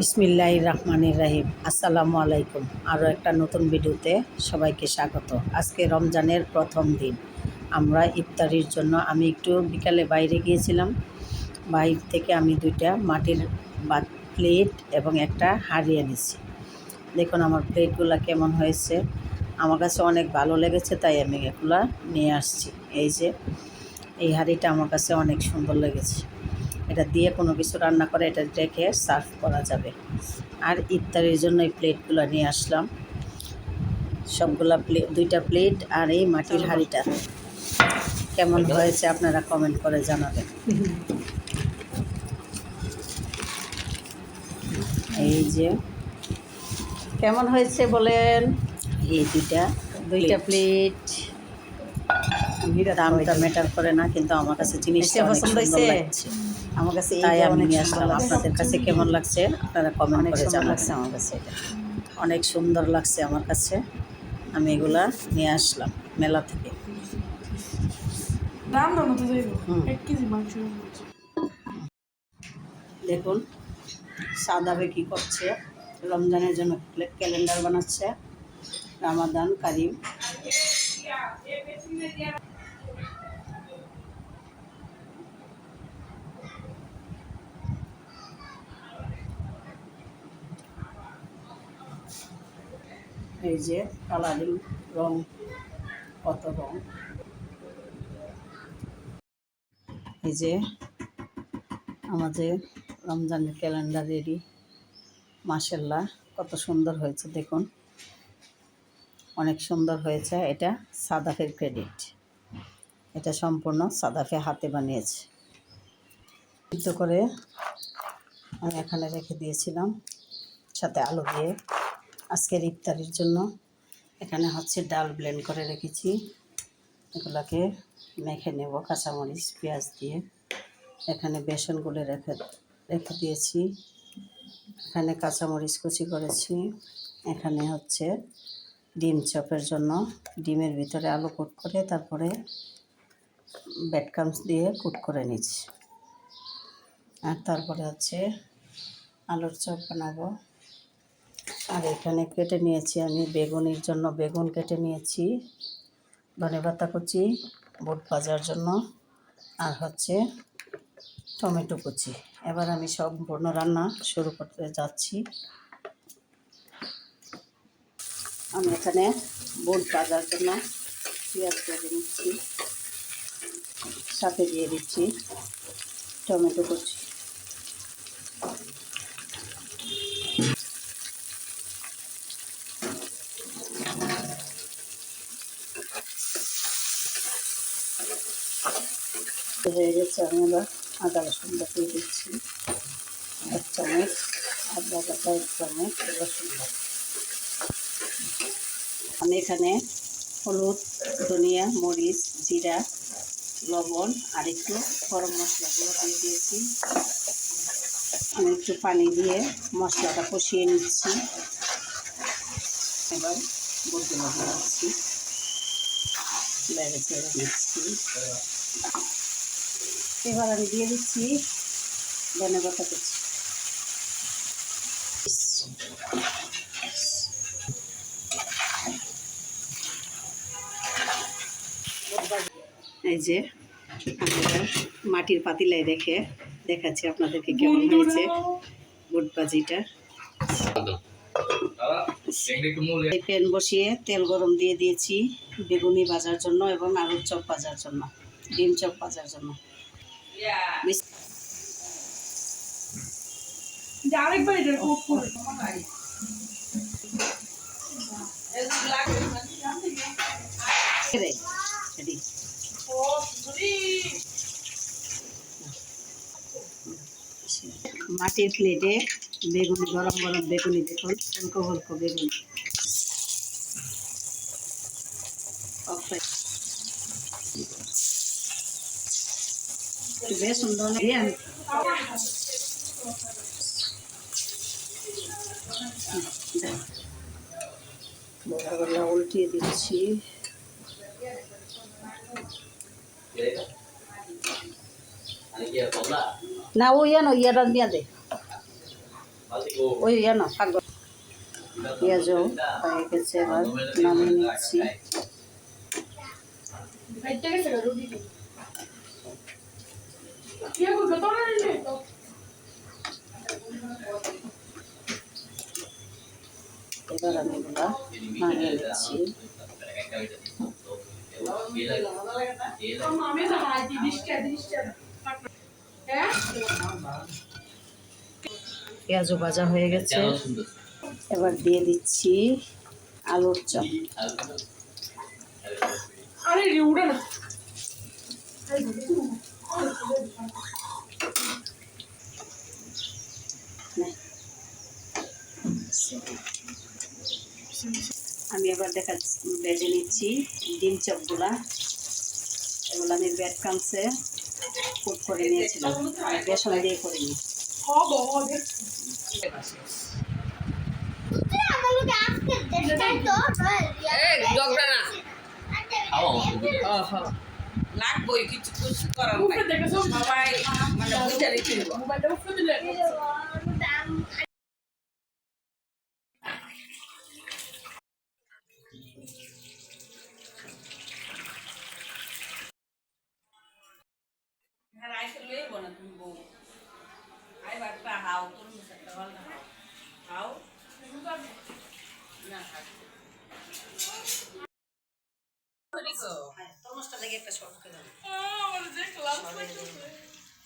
বিসমিল্লাহ রহমানির রাহিম। আসসালামু আলাইকুম। আরও একটা নতুন ভিডিওতে সবাইকে স্বাগত। আজকে রমজানের প্রথম দিন। আমরা ইফতারির জন্য আমি একটু বিকালে বাইরে গিয়েছিলাম। বাইরে থেকে আমি দুইটা মাটির বা প্লেট এবং একটা হাঁড়ি এনেছি। দেখুন আমার প্লেটগুলো কেমন হয়েছে। আমার কাছে অনেক ভালো লেগেছে, তাই আমি এগুলো নিয়ে আসছি। এই যে, এই হাঁড়িটা আমার কাছে অনেক সুন্দর লেগেছে। এটা দিয়ে কোনো কিছু রান্না করে এটা রেখে সার্ভ করা যাবে। আর ইফতারির জন্য এই প্লেটগুলো নিয়ে আসলাম। সবগুলা প্লেট দুইটা প্লেট আর এই মাটির হাঁড়িটা। কেমন হয়েছে আপনারা কমেন্ট করে জানাবেন। এই যে। কেমন হয়েছে বলেন? এই দুইটা দুইটা প্লেট। দামটা ম্যাটার করে না কিন্তু আমার কাছে জিনিসটা পছন্দ হয়েছে? আমার কাছে তাই আমি নিয়ে আসলাম। আপনাদের কাছে কেমন লাগছে? আপনারা কমেন্ট করে লাগছে আমার কাছে এটা। অনেক সুন্দর লাগছে আমার কাছে। আমি এগুলা নিয়ে আসলাম মেলা থেকে। দেখুন সাদাবে কি করছে। রমজানের জন্য ক্যালেন্ডার বানাচ্ছে। রামাদান কারিম। এই যে কালারিং রং কত রং এই যে আমাদের রমজানের ক্যালেন্ডার রেডি। মাসাল্লাহ কত সুন্দর হয়েছে, দেখুন। অনেক সুন্দর হয়েছে, এটা সাদাফের ক্রেডিট এটা সম্পূর্ণ সাদাফে হাতে বানিয়েছে। সিদ্ধ করে আমি এখানে রেখে দিয়েছিলাম, সাথে আলু দিয়ে। আজকের ইফতারির জন্য। এখানে হচ্ছে ডাল ব্লেন্ড করে রেখেছি। এগুলাকে মেখে নেব কাঁচামরিচ, পেঁয়াজ দিয়ে। এখানে বেসন গুলে রেখে রেখে দিয়েছি। এখানে কাঁচামরিচ কুচি করেছি। এখানে হচ্ছে ডিম চপের জন্য। ডিমের ভিতরে আলু কুট করে তারপরে ব্যাটকামস দিয়ে কুট করে নিচ্ছি। আর তারপরে হচ্ছে আলুর চপ বানাবো। আর এখানে কেটে নিয়েছি আমি বেগুনের জন্য, বেগুন কেটে নিয়েছি, ধনে পাতা কুচি, বুট ভাজার জন্য, আর হচ্ছে টমেটো কুচি। এবার আমি সম্পূর্ণ রান্না শুরু করতে যাচ্ছি। আমি এখানে বুট ভাজার জন্য পেঁয়াজ ভেজে নিচ্ছি, সাথে দিয়ে দিচ্ছি টমেটো কুচি। হয়ে গেছে, আমি এবার আদা রসুন বাটা দিয়ে দিচ্ছি। এক চামচ আদা বাটা, এক চামচ রসুন আমি এখানে হলুদ, ধনিয়া, মরিচ, জিরা, লবণ আর একটু গরম মশলাগুলো দিয়ে দিয়েছি। আমি একটু পানি দিয়ে মশলাটা কষিয়ে নিচ্ছি। এবার দিয়ে দিচ্ছি। বেড়ে ছেড়ে দিচ্ছি। এবার আমি দিয়ে দিচ্ছি ধনে পাতা কুচি। এই যে আমি এবার মাটির পাতিলায় রেখে দেখাচ্ছি আপনাদেরকে কেমন হয়েছে বুট ভাজিটা প্যান বসিয়ে তেল গরম দিয়ে দিয়েছি বেগুনি ভাজার জন্য এবং আলুর চপ ভাজার জন্য ডিম চপ ভাজার জন্য। আরেকবার এটা কোট করে মাটির প্লেটে বেগুনি গরম গরম বেগুনি দেখুন হলকো হলকো বেগুনি। বেশ সুন্দর লাগে বড়াগুলো উল্টিয়ে দিচ্ছি না ও ইয়া না ইয়াটা দিয়া দে ওই ইয়ে না পাগল পেঁয়াজও হয়ে গেছে এবার নামিয়ে নিচ্ছি ভাইটা গেছে গা রুটি কি করবে তোরা নিলে তো পেঁয়াজও ভাজা হয়ে গেছে। এবার দিয়ে দিচ্ছি আলুর চপ। আরে উড়ে না আমি এবার দেখা বেজে নিচ্ছি ডিম চপগুলা। এগুলো আমি ব্রেড ক্রামসে কুক করে নিয়েছিলাম আর বেসন দিয়ে করে নিই। লাগবই কিছু কিছু করার সবাই মানে হাও তুমি একটা ভালো হাও হাও না দেখে একটা শর্ট করে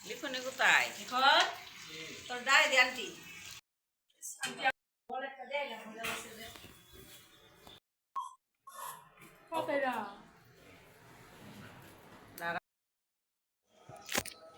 লিখনে কোথায় দে আন্টি কতটা করছে নাকি মদেও সবাই না বাড়ির ধরে রাখছি তো আবার দুই তিনটা মেলে মিশালে লইলা তিনটা এলে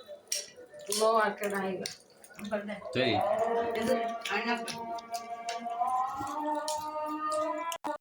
लो आके आएगा सही